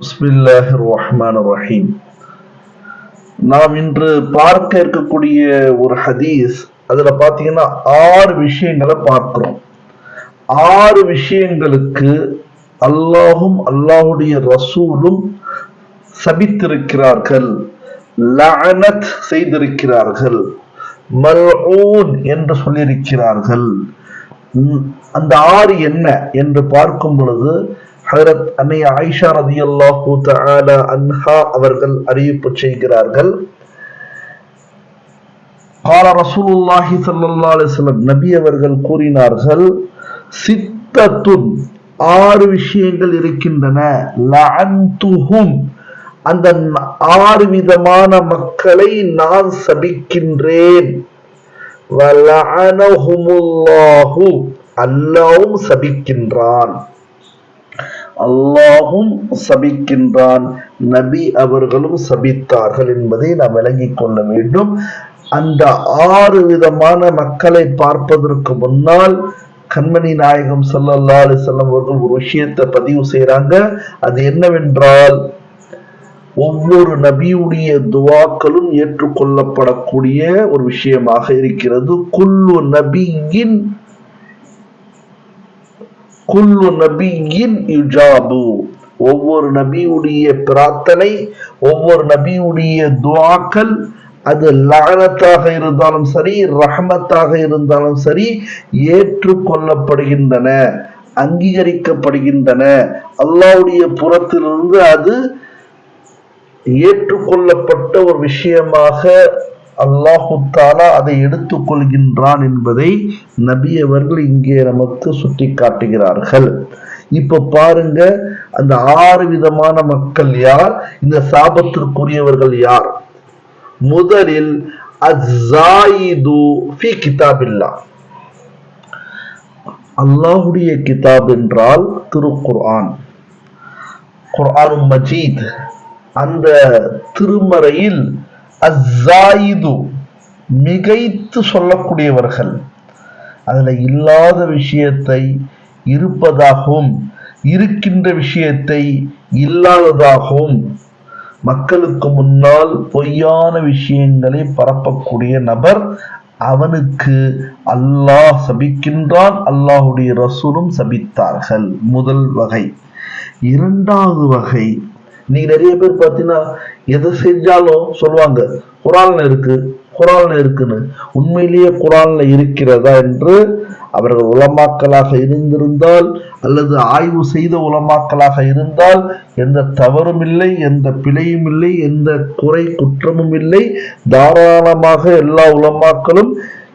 பிஸ்மில்லாஹ் ரஹ்மான் ரஹீம் நாம் இன்று பார்க்க இருக்கக்கூடிய ஒரு ஹதீஸ் அதுல பாத்தீங்கன்னா ஆறு விஷயங்களை பார்க்கிறோம். ஆறு விஷயங்களுக்கு அல்லாஹும் அல்லாஹுடைய ரசூலும் சபித்திருக்கிறார்கள். லஅனத் செய்திருக்கிறார்கள். மல்ஊன் என்று சொல்லியிருக்கிறார்கள். உம், அந்த ஆறு என்ன என்று பார்க்கும் பொழுது ஹரத் அன்னை ஆயிஷா ரதி அல்லாஹூ அன்ஹா அவர்கள் அறிவிப்பு செய்கிறார்கள். கால ரசூலுல்லாஹி சல்லா அலிஸ்லம் நபி அவர்கள் கூறினார்கள் சித்தத்துன் ஆறு விஷயங்கள் இருக்கின்றன. அந்த ஆறு விதமான மக்களை நான் சபிக்கின்றேன். அல்லாவும் சபிக்கின்றான். அல்லாஹும் சபிக்கின்றான். நபி அவர்களும் சபித்தார்கள் என்பதை நாம் விளங்கிக் கொள்ள வேண்டும். அந்த ஆறு விதமான மக்களை பார்ப்பதற்கு முன்னால் கண்மணி நாயகம் சல்லல்லா அலி செல்லம் அவர்கள் ஒரு விஷயத்தை பதிவு செய்கிறாங்க அது என்னவென்றால் ஒவ்வொரு நபியுடைய துவாக்களும் ஏற்றுக்கொள்ளப்படக்கூடிய ஒரு விஷயமாக இருக்கிறது. குல்லு நபியின் குல்லு நபியின் யுஜாபு ஒவ்வொரு நபியுடைய பிரார்த்தனை ஒவ்வொரு நபியுடைய துவாக்கள் அது லஅனத்தாக இருந்தாலும் சரி ரஹமத்தாக இருந்தாலும் சரி ஏற்றுக்கொள்ளப்படுகின்றன அங்கீகரிக்கப்படுகின்றன. அல்லாவுடைய புறத்திலிருந்து அது ஏற்றுக்கொள்ளப்பட்ட ஒரு விஷயமாக அல்லாஹு தாலா அதை எடுத்துக்கொள்கின்றான் என்பதை நபி அவர்கள் இங்கே நமக்கு சுட்டி காட்டுகிறார்கள் இப்ப பாருங்க அந்த ஆறு விதமான மக்கள் யார்? இந்த சாபத்திற்குரியவர்கள் யார்? முதலில் அஜாயிது ஃபி கிதாபில்லா. அல்லாஹுடைய கிதாப் என்றால் திருக்குர்ஆன் குர்ஆனும் மஜீத். அந்த திருமறையில் அஸ்ஸாயிது மிகைத்து சொல்லக்கூடியவர்கள். அதுல இல்லாத விஷயத்தை இருப்பதாகவும் இருக்கின்ற விஷயத்தை இல்லாததாகவும் மக்களுக்கு முன்னால் பொய்யான விஷயங்களை பரப்பக்கூடிய நபர் அவனுக்கு அல்லாஹ் சபிக்கின்றான் அல்லாஹுடைய ரசூலும் சபித்தார்கள். முதல் வகை. இரண்டாவது வகை. நீங்க நிறைய பேர் பார்த்தீங்கன்னா எதை செஞ்சாலும் சொல்லுவாங்க குரான்ல இருக்கு குரான்ல இருக்குன்னு. உண்மையிலேயே குரான்ல இருக்கிறதா என்று அவர்கள் உலமாக்களாக இருந்திருந்தால் அல்லது ஆய்வு செய்த உலமாக்களாக இருந்தால் எந்த தவறும் இல்லை எந்த பிழையும் இல்லை எந்த குறை குற்றமும் இல்லை. தாராளமாக எல்லா உலமாக்களும்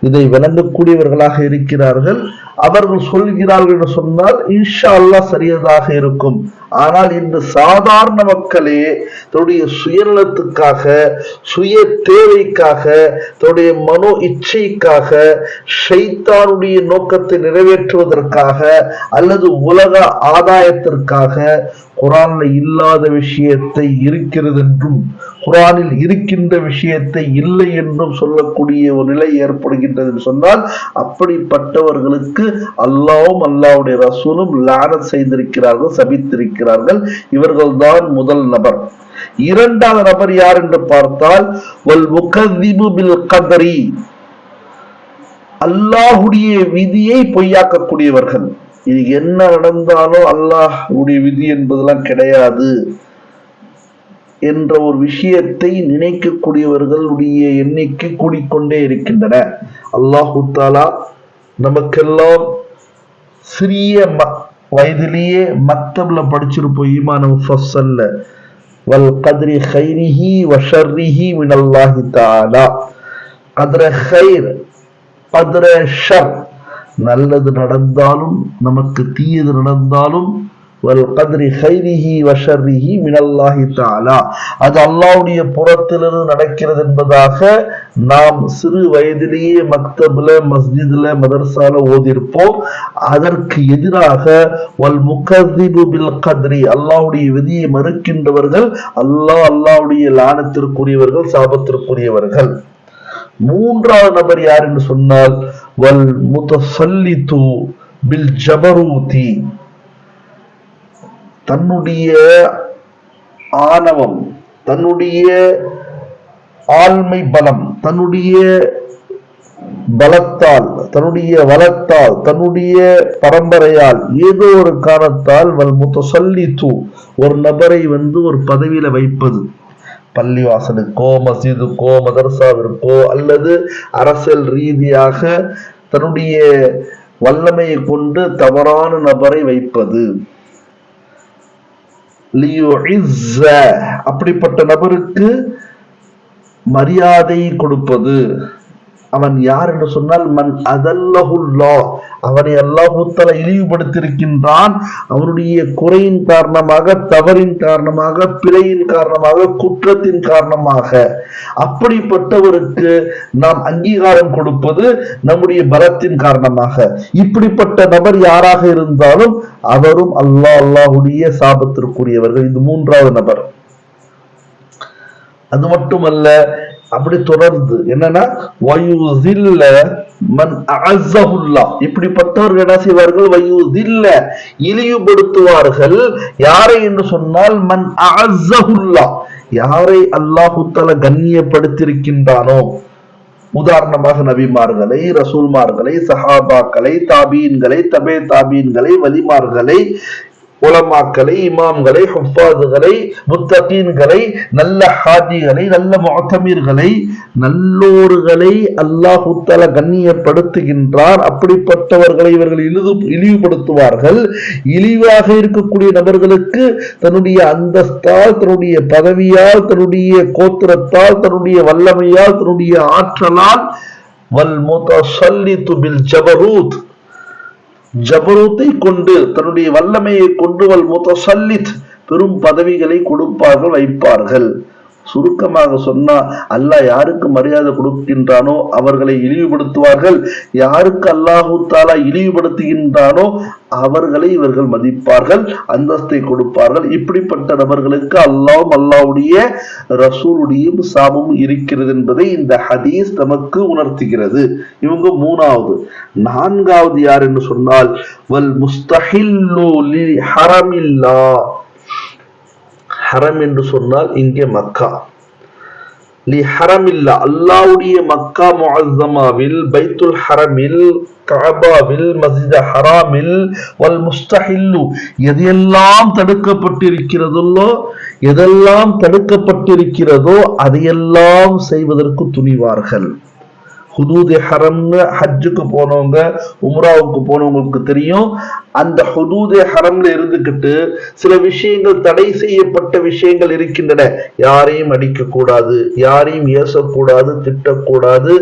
இதை விளங்கக்கூடியவர்களாக இருக்கிறார்கள். அவர்கள் சொல்கிறார்கள் என்று சொன்னால் இன்ஷா அல்லாஹ் சரியதாக இருக்கும். ஆனால் இன்று சாதாரண மக்களே தன்னுடைய சுயநலத்துக்காக சுய தேவைக்காக தன்னுடைய மனோ இச்சைக்காக ஷைத்தானுடைய நோக்கத்தை நிறைவேற்றுவதற்காக அல்லது உலக ஆதாயத்திற்காக குரான்ல இல்லாத விஷயத்தை இருக்கிறது என்றும் குரானில் இருக்கின்ற விஷயத்தை இல்லை என்றும் சொல்லக்கூடிய ஒரு நிலை ஏற்படுகின்றது என்று சொன்னால் அப்படிப்பட்டவர்களுக்கு அல்லாவும் அல்லாவுடைய ரசூலும் லான செய்திருக்கிறார்கள் சபித்திருக்கிறார்கள். இருக்கிறார்கள் இவர்கள்தான் முதல் நபர். இரண்டாவது நபர் யார் என்று பார்த்தால் வல் முகதிபு பில் கதரி. அல்லாஹுடைய விதியை பொய்யாக்கக்கூடியவர்கள். இது என்ன நடந்தாலும் அல்லாஹுடைய விதி என்பதெல்லாம் கிடையாது என்ற ஒரு விஷயத்தை நினைக்கக்கூடியவர்களுடைய எண்ணிக்கை கூடிக்கொண்டே இருக்கின்றன. அல்லாஹு தாலா நமக்கெல்லாம் சிறிய வயதிலேயே மக்தப்ல படிச்சிருப்போம் ஈமான முஃபஸ்ஸல்ல வல் கத்ரி ஹைரிஹி வஷர்ரிஹி மினல்லாஹி தாலா கத்ர ஹைர் கத்ர ஷர். நல்லது நடந்தாலும் நமக்கு தீயது நடந்தாலும் வல் ஹைரிஹி வஷர்ரிஹி மினல்லாஹி தஆலா அது அல்லாவுடைய புறத்திலிருந்து நடக்கிறது என்பதாக நாம் சிறு வயதிலேயே மக்தபுல மஸ்ஜித்ல மதர்சால ஓதிருப்போம் அதற்கு எதிராக வல் முகதிபு பில் கத்ரி அல்லாவுடைய விதியை மறுக்கின்றவர்கள் அல்லாஹ் அல்லாஹ்வுடைய லானத்திற்குரியவர்கள் சாபத்திற்குரியவர்கள். மூன்றாவது நபர் யார் என்று சொன்னால் வல் முத்தசல்லித்து பில் ஜபரூதி. தன்னுடைய ஆணவம் தன்னுடைய ஆண்மை பலம் தன்னுடைய பலத்தால் தன்னுடைய வளத்தால் தன்னுடைய பரம்பரையால் ஏதோ ஒரு காரணத்தால் வல் தூ ஒரு நபரை வந்து ஒரு பதவியில வைப்பது. பள்ளிவாசலுக்கோ மசீதுக்கோ மதரசாவிற்கோ அல்லது அரசியல் ரீதியாக தன்னுடைய வல்லமையை கொண்டு தவறான நபரை வைப்பது. அப்படிப்பட்ட நபருக்கு மரியாதை கொடுப்பது. அவன் யார் என்று சொன்னால் மன் அதல்லஹுல்லா அவரை அல்லாஹூத்தல இழிவுபடுத்தியிருக்கின்றான். அவருடைய குறையின் காரணமாக தவறின் காரணமாக பிழையின் காரணமாக குற்றத்தின் காரணமாக அப்படிப்பட்டவருக்கு நாம் அங்கீகாரம் கொடுப்பது நம்முடைய பலத்தின் காரணமாக. இப்படிப்பட்ட நபர் யாராக இருந்தாலும் அவரும் அல்லாஹ் அல்லாஹுடைய சாபத்திற்குரியவர்கள். இது மூன்றாவது நபர். அது மட்டுமல்ல அப்படி தொடர்ந்து என்னன்னா வயுதில்ல மன் இப்படிப்பட்டவர்கள் என்ன செய்வார்கள்? வயுதில்ல. இழிவுபடுத்துவார்கள். யாரை என்று சொன்னால் மன் அஅஸ்ஸஹுல்லா யாரை அல்லாஹுத்தல கண்ணியப்படுத்தியிருக்கின்றானோ? உதாரணமாக நபிமார்களை ரசூல்மார்களை சஹாபாக்களை தாபீன்களை தபே தாபீன்களை வலிமார்களை உலமாக்களை இமாம்களை ஹுஃபாதுகளை முத்தகீன்களை நல்ல ஹாஜிகளை நல்ல முஅத்தமீர்களை நல்லோர்களை அல்லாஹு கண்ணியப்படுத்துகின்றார் அப்படிப்பட்டவர்களை இவர்கள் இழிவு இழிவுபடுத்துவார்கள். இழிவாக இருக்கக்கூடிய நபர்களுக்கு தன்னுடைய அந்தஸ்தால் தன்னுடைய பதவியால் தன்னுடைய கோத்திரத்தால் தன்னுடைய வல்லமையால் தன்னுடைய ஆற்றலால் வல் முத்தசல்லித்து பில் ஜபரூத். ஜபரூத்தை கொண்டு தன்னுடைய வல்லமையை கொண்டு வல் முத்தசல்லித் பெரும் பதவிகளை கொடுப்பார்கள் வைப்பார்கள். சுருக்கமாக சொன்னா அல்லாஹ் யாருக்கு மரியாதை கொடுக்கின்றானோ அவர்களை இழிவுபடுத்துவார்கள். யாருக்கு அல்லாஹு தாலா இழிவுபடுத்துகின்றானோ அவர்களை இவர்கள் மதிப்பார்கள் அந்தஸ்தை கொடுப்பார்கள். இப்படிப்பட்ட நபர்களுக்கு அல்லாவும் அல்லாஹ்வுடைய ரசூலுடையும் சாபமும் இருக்கிறது என்பதை இந்த ஹதீஸ் நமக்கு உணர்த்துகிறது. இவங்க மூணாவது. நான்காவது யார் என்று சொன்னால் வல் முஸ்தஹில்லோ ஹரமில்லா. ஹரம் என்று சொன்னால் இங்கே மக்கா. லி ஹரமில்லா அல்லாவுடைய மக்கா முஅzzமாவில் பைத்துல் ஹரமில் கஅபாவில் மஸ்ஜித் ஹராமில் வல் முஸ்தஹில்லு. எதையெல்லாம் தடுக்கப்பட்டிருக்கிறதோ எதெல்லாம் தடுக்கப்பட்டிருக்கிறதோ அதையெல்லாம் செய்வதற்கு துணிவார்கள். ஹுதூதே ஹரம்னு ஹஜ்ஜுக்கு போனவங்க உம்ராவுக்கு போனவங்களுக்கு தெரியும். அந்த ஹுதூதே ஹரம்ல இருந்துகிட்டு சில விஷயங்கள் தடை செய்யப்பட்ட விஷயங்கள் இருக்கின்றன. யாரையும் அடிக்க கூடாது யாரையும் ஏசக்கூடாது திட்டக்கூடாது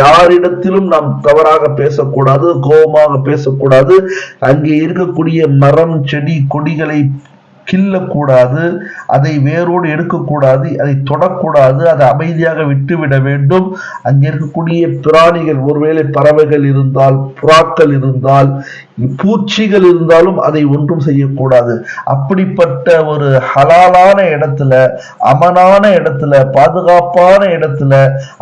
யாரிடத்திலும் நாம் தவறாக பேசக்கூடாது கோபமாக பேசக்கூடாது. அங்கே இருக்கக்கூடிய மரம் செடி கொடிகளை கிள்ளக்கூடாது அதை வேரோடு எடுக்கக்கூடாது அதை தொடக்கூடாது அதை அமைதியாக விட்டுவிட வேண்டும். அங்கே இருக்கக்கூடிய பிராணிகள் ஒருவேளை பறவைகள் இருந்தால் புறாக்கள் இருந்தால் பூச்சிகள் இருந்தாலும் அதை ஒன்றும் செய்யக்கூடாது. அப்படிப்பட்ட ஒரு ஹலாலான இடத்துல அமனான இடத்துல பாதுகாப்பான இடத்துல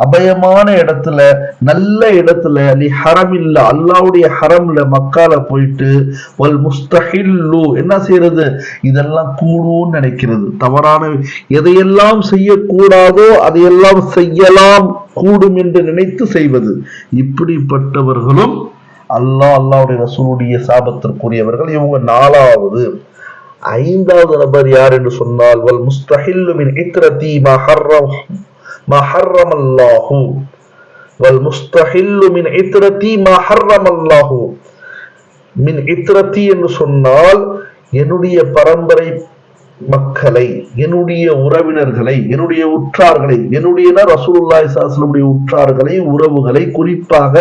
அபயமான இடத்துல நல்ல இடத்துல நீ ஹரம் இல்ல அல்லாவுடைய ஹரம்ல மக்கால போயிட்டு வல் முஸ்தஹில்லு என்ன செய்யறது இதெல்லாம் கூடும்னு நினைக்கிறது. தவறான எதையெல்லாம் செய்யக்கூடாதோ அதையெல்லாம் செய்யலாம் கூடும் என்று நினைத்து செய்வது. இப்படிப்பட்டவர்களும் அல்லாஹ் அல்லாவுடைய ரசூலுடைய சாபத்திற்குரியவர்கள். இவங்க நாலாவது. ஐந்தாவது நபர் யார் என்று சொன்னால் வல் முஸ்தஹில்லு மின் இத்ரதி மஹர்ரம் மஹர்ரம் அல்லாஹு வல் முஸ்தஹில்லு மின் இத்ரதி மஹர்ரம் அல்லாஹு மின் இத்ரதி என்று சொன்னால் என்னுடைய பரம்பரை மக்களை என்னுடைய உறவினர்களை என்னுடைய உற்றார்களை என்னுடைய ரசூலுல்லாய் ஸல்லல்லாஹு உற்றார்களை உறவுகளை குறிப்பாக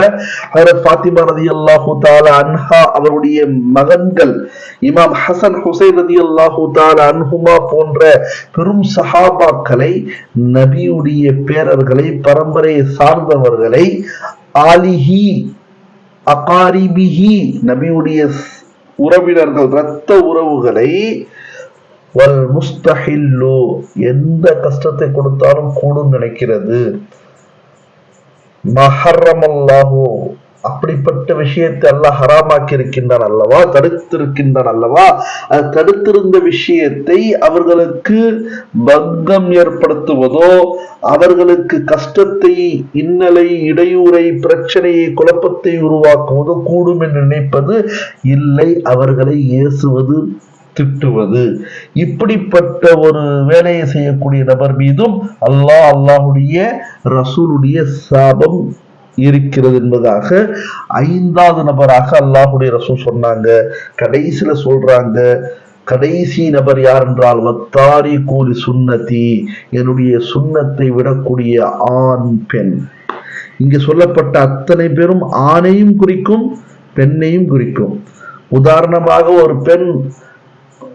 ஹரத் பாத்திமா ரதி அல்லாஹு தாலா அன்ஹா அவருடைய மகன்கள் இமாம் ஹசன் ஹுசைன் ரலியல்லாஹு தாலா அன்ஹுமா போன்ற பெரும் சஹாபாக்களை நபியுடைய பேரர்களை பரம்பரையை சார்ந்தவர்களை ஆலிஹி அகாரிபிஹி நபியுடைய உறவினர்கள் இரத்த உறவுகளை வல் முஸ்தஹில்லு எந்த கஷ்டத்தை கொடுத்தாலும் கூடும் நினைக்கிறது. மஹர்ரமல்லாஹோ அப்படிப்பட்ட விஷயத்தை அல்லாஹ் ஹராமாக்கி இருக்கின்றான் அல்லவா? தடுத்திருக்கின்றான் அல்லவா? அது தடுத்திருந்த விஷயத்தை அவர்களுக்கு பங்கம் ஏற்படுத்துவதோ அவர்களுக்கு கஷ்டத்தை இன்னலை இடையூறை பிரச்சனையை குழப்பத்தை உருவாக்குவதோ கூடும் என்று நினைப்பது இல்லை. அவர்களை ஏசுவது திட்டுவது. இப்படிப்பட்ட ஒரு வேலையை செய்யக்கூடிய நபர் மீதும் அல்லாஹ் அல்லாஹுடைய ரசூலுடைய சாபம் இருக்கிறது என்பதாக ஐந்தாவது நபராக அல்லாஹுடைய ரசூல் சொன்னாங்க. கடைசியில சொல்றாங்க கடைசி நபர் யார் என்றால் வத்தாரி கூலி சுண்ணத்தி என்னுடைய சுண்ணத்தை விடக்கூடிய ஆண் பெண். இங்கு சொல்லப்பட்ட அத்தனை பேரும் ஆணையும் குறிக்கும் பெண்ணையும் குறிக்கும். உதாரணமாக ஒரு பெண்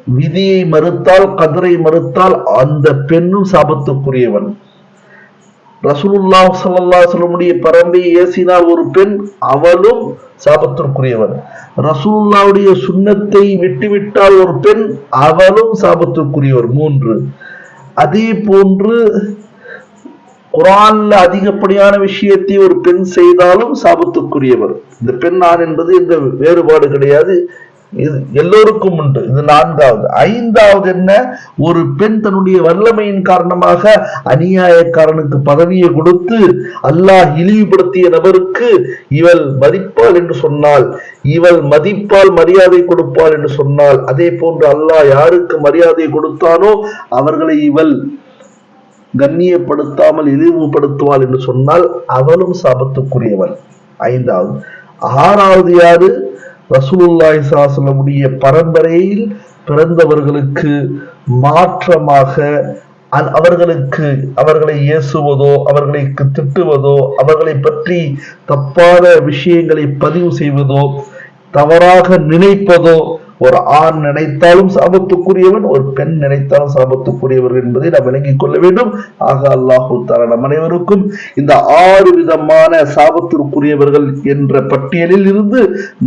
விதியை மறுத்தால் கதிரை மறுத்தால் அந்த பெண்ணும் சாபத்துக்குரியவன். ரசூலுல்லா சல்லா சொல்லமுடைய பரம்பை ஏசினால் ஒரு பெண் அவளும் சாபத்திற்குரியவன். ரசூலுல்லாவுடைய சுண்ணத்தை விட்டுவிட்டால் ஒரு பெண் அவளும் சாபத்திற்குரியவர் மூன்று. அதே போன்று குரான்ல அதிகப்படியான விஷயத்தை ஒரு பெண் செய்தாலும் சாபத்துக்குரியவர். இந்த பெண் ஆண் என்பது இந்த வேறுபாடு கிடையாது. இது எல்லோருக்கும் உண்டு. இது நான்காவது. ஐந்தாவது என்ன? ஒரு பெண் தன்னுடைய வல்லமையின் காரணமாக அநியாயக்காரனுக்கு பதவியை கொடுத்து அல்லாஹ் இழிவுபடுத்திய நபருக்கு இவள் மதிப்பாள் என்று சொன்னால் இவள் மதிப்பால் மரியாதை கொடுப்பாள் என்று சொன்னால் அதே போன்று அல்லாஹ் யாருக்கு மரியாதை கொடுத்தானோ அவர்களை இவள் கண்ணியப்படுத்தாமல் இழிவுபடுத்துவாள் என்று சொன்னால் அவளும் சாபத்துக்குரியவள். ஐந்தாவது. ஆறாவது யாரு? ரசூலுல்லாஹி சாசனமுடைய பரம்பரையில் பிறந்தவர்களுக்கு மாற்றமாக அவர்களுக்கு அவர்களை ஏசுவதோ அவர்களுக்கு திட்டுவதோ அவர்களை பற்றி தப்பான விஷயங்களை பதிவு செய்வதோ தவறாக நினைப்பதோ ஒரு ஆண் நினைத்தாலும் சாபத்துக்குரியவன் ஒரு பெண் நினைத்தாலும் சாபத்துக்குரியவர் என்பதை நாம் விளங்கிக் கொள்ள வேண்டும். ஆக அல்லாஹு தாலா நம் அனைவருக்கும் இந்த ஆறு விதமான சாபத்திற்குரியவர்கள் என்ற பட்டியலில் இருந்து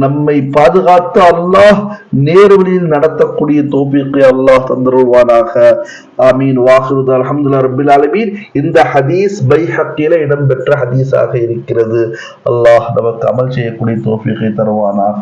நம்மை பாதுகாத்து அல்லாஹ் நேர்வழியில் நடத்தக்கூடிய தோப்பிக்கு அல்லாஹ் தந்தருவானாக ஆமீன். வாஹுது அலமதுல்லா ரபில் ஆலமீன். இந்த ஹதீஸ் பைஹக்கில இடம்பெற்ற ஹதீஸாக இருக்கிறது. அல்லாஹ் நமக்கு அமல் செய்யக்கூடிய தோப்பிக்கை தருவானாக.